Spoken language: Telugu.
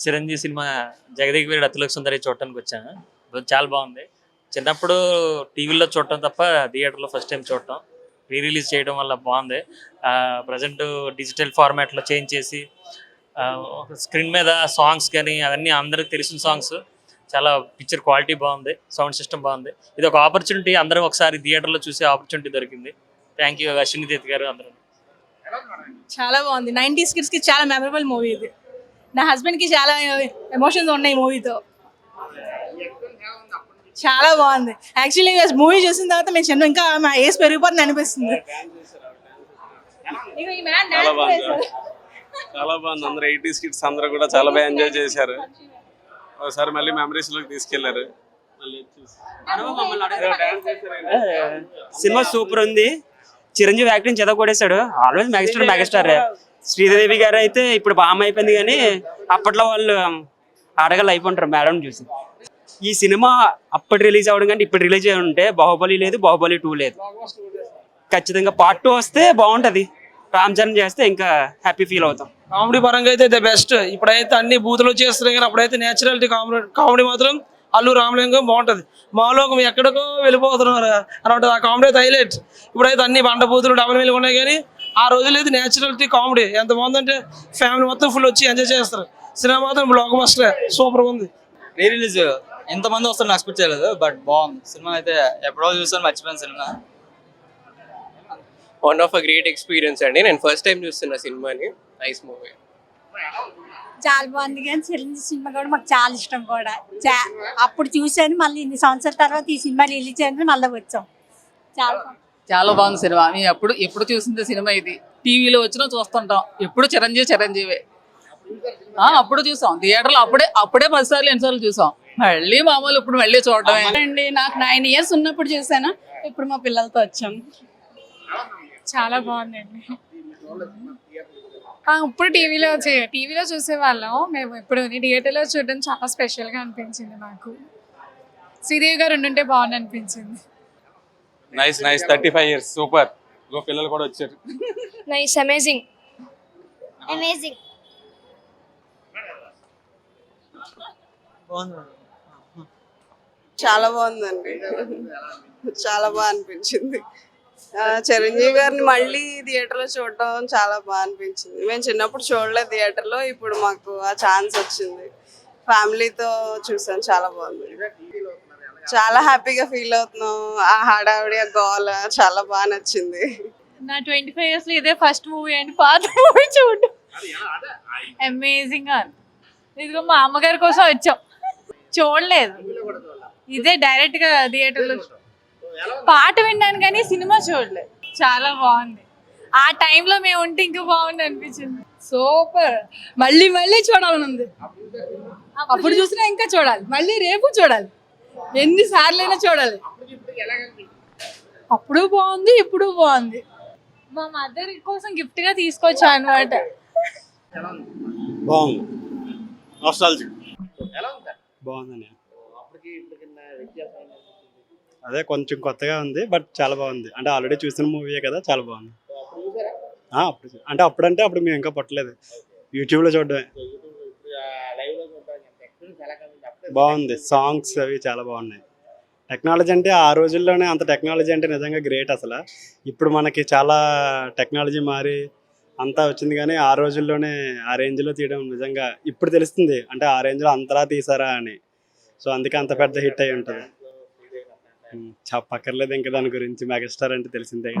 చిరంజీవి సినిమా జగదేక్ వీరుడు అతిలోక సుందరి చూడటానికి వచ్చాను. చాలా బాగుంది. చిన్నప్పుడు టీవీలో చూడటం తప్ప థియేటర్లో ఫస్ట్ టైం చూడటం. రీ రిలీజ్ చేయడం వల్ల బాగుంది. ప్రజెంట్ డిజిటల్ ఫార్మాట్లో చేంజ్ చేసి స్క్రీన్ మీద సాంగ్స్ కానీ అవన్నీ అందరికి తెలిసిన సాంగ్స్ చాలా పిక్చర్ క్వాలిటీ బాగుంది. సౌండ్ సిస్టమ్ బాగుంది. ఇది ఒక ఆపర్చునిటీ అందరం ఒకసారి థియేటర్లో చూసే ఆపర్చునిటీ దొరికింది. థ్యాంక్ యూ అశ్విని గారు అందరూ. చాలా బాగుంది. నైన్టీస్ కిడ్స్కి చాలా మెమరబుల్ మూవీ ఇది. నా హస్బెండ్కి చాలా ఎమోషన్స్ ఉన్నాయి మూవీతో చాలా బాగుంది. యాక్చువల్లీ మూవీ చూసిన తర్వాత మేము చిన్న ఇంకా మా ఏజ్ పెరిగిపోతుంది అనిపిస్తుంది. చాలా బాగుంది. చేశారు. చాలా బాగుంది. అందరూ ఎయిటీస్ కిడ్స్ అందరూ కూడా చాలా బాగా ఎంజాయ్ చేశారు. ఒకసారి మళ్ళీ మెమరీస్లోకి తీసుకెళ్ళారు. సినిమా సూపర్ ఉంది. చిరంజీవి యాక్టింగ్ చెదకొడేశాడు ఆల్వేస్ మెగాస్టార్ మెగాస్టార్ శ్రీదేవి గారు అయితే ఇప్పుడు బామ్మ అయిపోయింది కానీ అప్పట్లో వాళ్ళు ఆడగలు అయిపోంటారు మేడం చూసి. ఈ సినిమా అప్పటి రిలీజ్ అవ్వడం కంటే ఇప్పుడు రిలీజ్ అయి ఉంటే బాహుబలి లేదు బాహుబలి టూ లేదు. ఖచ్చితంగా పార్ట్ టూ వస్తే బాగుంటది. రామ్ చరణ్ చేస్తే ఇంకా హ్యాపీ ఫీల్ అవుతాం. కామెడీ పరంగా అయితే ద బెస్ట్ ఇప్పుడైతే అన్ని బూతులు చేస్తున్నాయి కానీ అప్పుడైతే నేచురాలిటీ కామెడీ కామెడీ మాత్రం అల్లు రామలింగం బాగుంటుంది. మాలోకం ఎక్కడికో వెళ్ళిపోతున్నారు అని ఉంటుంది ఆ కామెడీ అయితే హైలైట్ ఇప్పుడైతే అన్ని బండ బూతులు డబల్ మిల్లు ఉన్నాయి కానీ ఆ రోజులు అయితే నేచురాలిటీ కామెడీ ఎంత బాగుందంటే ఫ్యామిలీ మొత్తం ఫుల్ వచ్చి ఎంజాయ్ చేస్తారు. సినిమా మాత్రం బ్లాక్ మస్టర్ సూపర్ ఉంది. రీ రిలీజ్ ఎంతమంది వస్తారు ఎక్స్పెక్ట్ చేయలేదు బట్ బాగుంది. సినిమా అయితే ఎప్పుడో చూసాను మర్చిపోయిన cinema. One of a great experience అండి. నేను ఫస్ట్ టైం చూస్తున్న సినిమాని నైస్ మూవీ చాలా బాగుంది కానీ చిరంజీవి సినిమా కూడా మాకు చాలా ఇష్టం కూడా. చా- అప్పుడు చూశాను మళ్ళీ ఇన్ని సంవత్సరాల తర్వాత ఈ సినిమా రిలీజ్ అయింది మళ్ళీ వచ్చాం. చాలా. చాలా బాగుంది సినిమా. మేము ఎప్పుడు ఎప్పుడు చూసింది సినిమా ఇది. టీవీలో వచ్చినా చూస్తుంటాం. ఎప్పుడు చిరంజీవి చిరంజీవి. ఆ, అప్పుడు చూసాం. థియేటర్లో అప్పుడే అప్పుడే పది సార్లు ఎన్నిసార్లు చూసాం. మళ్ళీ మామూలు ఇప్పుడు మళ్ళీ చూడటమే అండి నాకు నైన్ ఇయర్స్ ఉన్నప్పుడు చూసాను ఇప్పుడు మా పిల్లలతో వచ్చాను చాలా బాగుందండి. ఆ, ఇప్పుడు టీవీలో టీవీలో చూసేవాళ్ళం. మేము ఇప్పుడు థియేటర్లో చూడడం చాలా స్పెషల్గా అనిపించింది నాకు శ్రీదేవి గారు ఉండుంటే బాగుంది అనిపించింది nice nice thirty five years super go పిల్లలు కూడా వచ్చారు. నైస్ అమేజింగ్ అమేజింగ్ చాలా బాగుందండి. చాలా బాగా అనిపించింది. ఆ, చిరంజీవి గారిని మళ్ళీ థియేటర్లో చూడటం చాలా బాగా అనిపించింది. మేము చిన్నప్పుడు చూడలేదు థియేటర్లో. ఇప్పుడు మాకు ఆ ఛాన్స్ వచ్చింది. ఫ్యామిలీతో చూసాను చాలా బాగుంది. చాలా హ్యాపీగా ఫీల్ అవుతున్నాం. ఆ హడావిడి ఆ గోల చాలా బాగా నచ్చింది. నా ట్వంటీ ఫైవ్ ఇయర్స్లో ఇదే ఫస్ట్ మూవీ అండి పాత మూవీ చూడు. అమేజింగ్ ఇదిగో మా అమ్మగారి కోసం వచ్చాం. చూడలేదు. ఇదే డైరెక్ట్గా థియేటర్లో పాట విన్నాను కానీ సినిమా చూడలేదు. చాలా బాగుంది. ఆ టైంలో మేము ఉంటే ఇంకా బాగుంది అనిపించింది. సూపర్ మళ్ళీ మళ్ళీ చూడాలని ఉంది. అప్పుడు చూసినా ఇంకా చూడాలి. మళ్ళీ రేపు చూడాలి. ఎన్ని సార్లైనా చూడాలి. అప్పుడు బాగుంది ఇప్పుడు బాగుంది. మా మదర్ కోసం గిఫ్ట్గా తీసుకొచ్చా అనమాట బాగుంది. నాస్టాలజిక్ బాగుందని అదే కొంచెం కొత్తగా ఉంది బట్ చాలా బాగుంది. అంటే ఆల్రెడీ చూసిన మూవీయే కదా చాలా బాగుంది. ఆ, అప్పుడు అంటే అప్పుడంటే అప్పుడు మేము ఇంకా పట్టలేదు. యూట్యూబ్లో చూడడమే. బాగుంది. సాంగ్స్ అవి చాలా బాగున్నాయి. టెక్నాలజీ అంటే ఆ రోజుల్లోనే అంత టెక్నాలజీ అంటే నిజంగా గ్రేట్ అసలు. ఇప్పుడు మనకి చాలా టెక్నాలజీ మారి అంతా వచ్చింది కానీ ఆ రోజుల్లోనే ఆ రేంజ్లో తీయడం నిజంగా ఇప్పుడు తెలుస్తుంది. అంటే ఆ రేంజ్లో అంతలా తీసారా అని. సో అందుకే అంత పెద్ద హిట్ అయి ఉంటుంది. చెప్పక్కర్లేదు ఇంకా దాని గురించి మెగాస్టార్ అంటే తెలిసిందే.